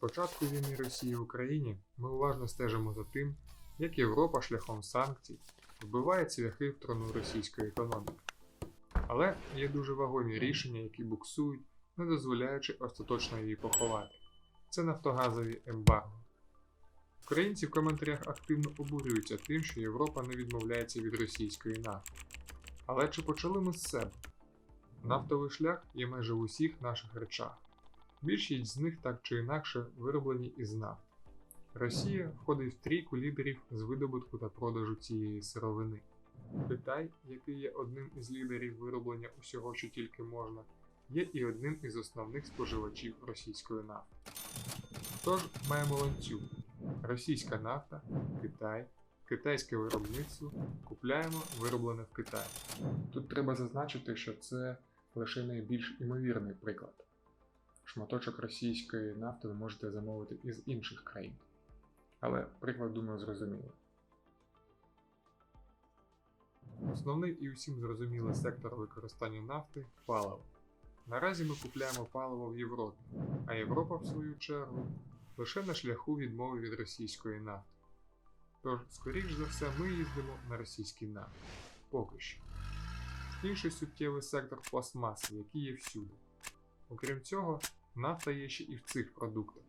початку війни Росії в Україні ми уважно стежимо за тим, як Європа шляхом санкцій вбиває цвяхи в трону російської економіки. Але є дуже вагомі рішення, які буксують, не дозволяючи остаточно її поховати. Це нафтогазові ембарго. Українці в коментарях активно обурюються тим, що Європа не відмовляється від російської нафти. Але чи почали ми з себе? Нафтовий шлях є майже в усіх наших речах. Більшість з них так чи інакше вироблені із нафти. Росія входить в трійку лідерів з видобутку та продажу цієї сировини. Китай, який є одним із лідерів вироблення усього, що тільки можна, є і одним із основних споживачів російської нафти. Тож маємо ланцюг: російська нафта, Китай, китайське виробництво, купляємо вироблене в Китаї. Тут треба зазначити, що це лише найбільш імовірний приклад. Шматочок російської нафти ви можете замовити із інших країн. Але приклад, думаю, зрозумілий. Основний і усім зрозумілий сектор використання нафти паливо. Наразі ми купляємо паливо в Європі, а Європа, в свою чергу, лише на шляху відмови від російської нафти. Тож, скоріш за все, ми їздимо на російській нафті. Поки що. Інший суттєвий сектор пластмаси, який є всюди. Окрім цього, нафта є ще і в цих продуктах.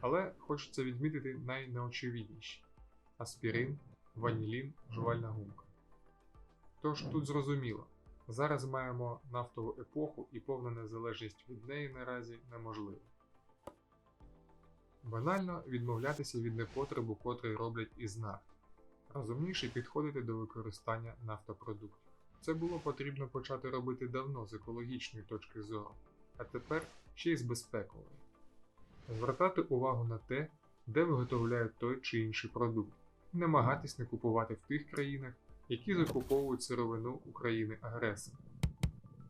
Але хочеться відмітити найнеочевидніші: аспірин, ванілін, жувальна гумка. Тож тут зрозуміло, зараз маємо нафтову епоху і повна незалежність від неї наразі неможлива. Банально відмовлятися від непотребу, котрий роблять із нафти. Розумніше підходити до використання нафтопродуктів. Це було потрібно почати робити давно з екологічної точки зору, а тепер ще й з безпекової. Звертати увагу на те, де виготовляють той чи інший продукт, і намагатись не купувати в тих країнах, які закуповують сировину України агресора.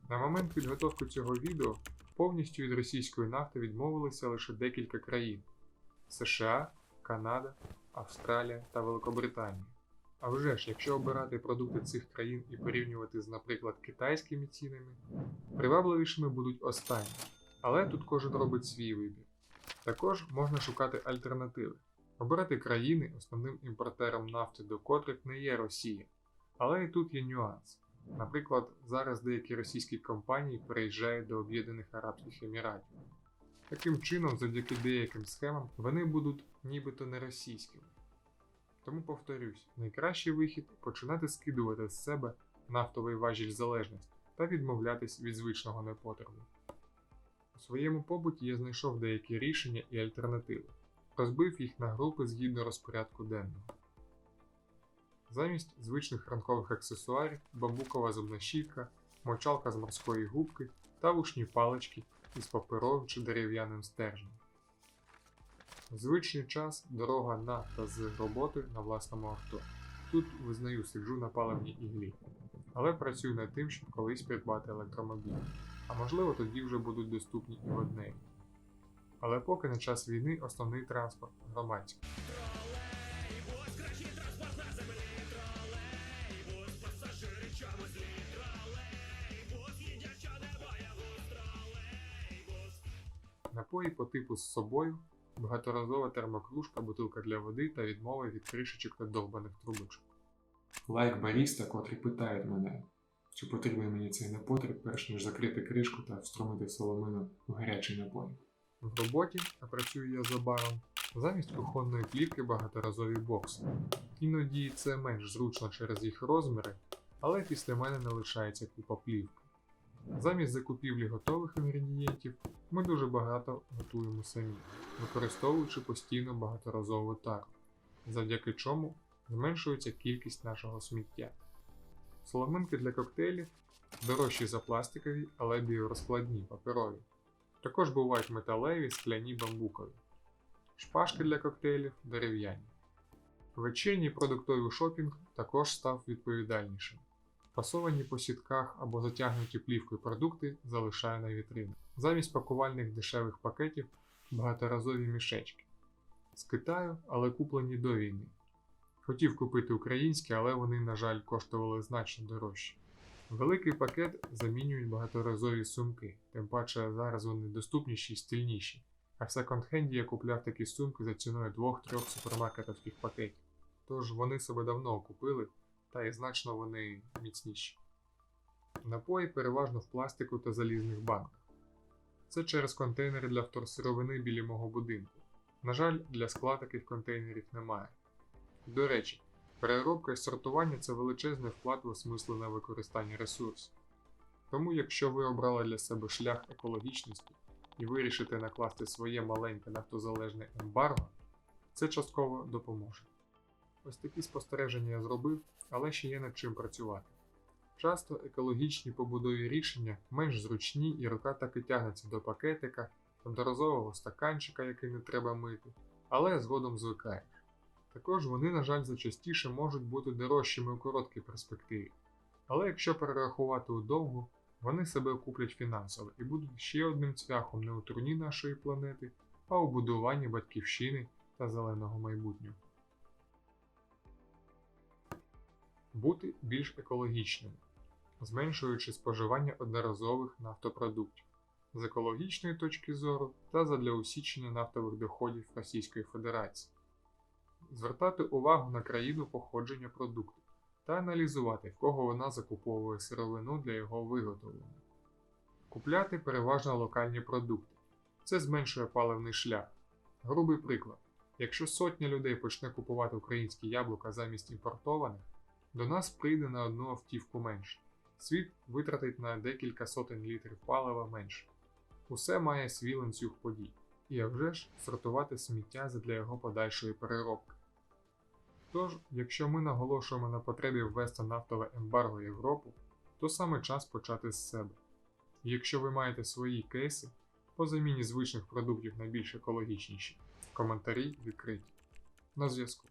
На момент підготовки цього відео повністю від російської нафти відмовилися лише декілька країн: США, Канада, Австралія та Великобританія. А вже ж, якщо обирати продукти цих країн і порівнювати з, наприклад, китайськими цінами, привабливішими будуть останні. Але тут кожен робить свій вибір. Також можна шукати альтернативи, обирати країни, основним імпортером нафти до котрих не є Росія. Але і тут є нюанс. Наприклад, зараз деякі російські компанії переїжджають до Об'єднаних Арабських Еміратів. Таким чином, завдяки деяким схемам, вони будуть нібито не російськими. Тому повторюсь, найкращий вихід починати скидувати з себе нафтовий важіль залежності та відмовлятись від звичного непотребу. У своєму побуті я знайшов деякі рішення і альтернативи, розбив їх на групи згідно розпорядку денного. Замість звичних ранкових аксесуарів бамбукова зубна щітка, мочалка з морської губки та вушні палички із паперовим чи дерев'яним стержнем. Звичний час дорога на та з роботи на власному авто. Тут визнаю сиджу на паливній іглі, але працюю над тим, щоб колись придбати електромобіль. А можливо тоді вже будуть доступні і водневі. Але поки на час війни основний транспорт громадський. Напої по типу з собою, багаторазова термокружка, бутилка для води та відмова від кришечок та довбаних трубочок. Лайк баріста, котрі питають мене, чи потрібен мені цей непотріб, перш ніж закрити кришку та встромити соломину в гарячий напій. В роботі, а працюю я за баром, замість кухонної плівки багаторазові бокси. Іноді це менш зручно через їх розміри, але після мене не лишається купа плівки. Замість закупівлі готових інгредієнтів ми дуже багато готуємо самі, використовуючи постійно багаторазову тару, завдяки чому зменшується кількість нашого сміття. Соломинки для коктейлів дорожчі за пластикові, але біорозкладні паперові. Також бувають металеві, скляні бамбукові. Шпажки для коктейлів дерев'яні. Вечірній продуктовий шопінг також став відповідальнішим. Фасовані по сітках або затягнуті плівкою продукти залишаю на вітринах. Замість пакувальних дешевих пакетів багаторазові мішечки. З Китаю, але куплені до війни. Хотів купити українські, але вони, на жаль, коштували значно дорожче. Великий пакет замінюють багаторазові сумки, тим паче зараз вони доступніші і стильніші, А в секонд-хенді я купляв такі сумки за ціною двох-трьох супермаркетовських пакетів. Тож вони себе давно окупили, та і значно вони міцніші. Напої переважно в пластику та залізних банках. Це через контейнери для вторсировини біля мого будинку. На жаль, для скла таких контейнерів немає. До речі, переробка і сортування це величезний вклад в осмислене використання ресурсів. Тому, якщо ви обрали для себе шлях екологічності і вирішите накласти своє маленьке нафтозалежне ембарго, це частково допоможе. Ось такі спостереження я зробив, але ще є над чим працювати. Часто екологічні побудові рішення менш зручні і рука так і тягнеться до пакетика, одноразового стаканчика, який не треба мити, але згодом звикаєш. Також вони, на жаль, зачастіше можуть бути дорожчими у короткій перспективі. Але якщо перерахувати у довгу, вони себе окуплять фінансово і будуть ще одним цвяхом не у труні нашої планети, а у будуванні батьківщини та зеленого майбутнього. Бути більш екологічними, зменшуючи споживання одноразових нафтопродуктів з екологічної точки зору та задля усічення нафтових доходів Російської Федерації, звертати увагу на країну походження продукту та аналізувати, в кого вона закуповує сировину для його виготовлення, купляти переважно локальні продукти. Це зменшує паливний шлях. Грубий приклад: якщо сотня людей почне купувати українські яблука замість імпортованих, до нас прийде на одну автівку менше. Світ витратить на декілька сотень літрів палива менше. Усе має свій ланцюг подій, і а вже ж сортувати сміття задля його подальшої переробки. Тож, якщо ми наголошуємо на потребі ввести нафтове ембарго Європу, то саме час почати з себе. І якщо ви маєте свої кейси по заміні звичних продуктів на більш екологічніші, коментарі відкриті. На зв'язку.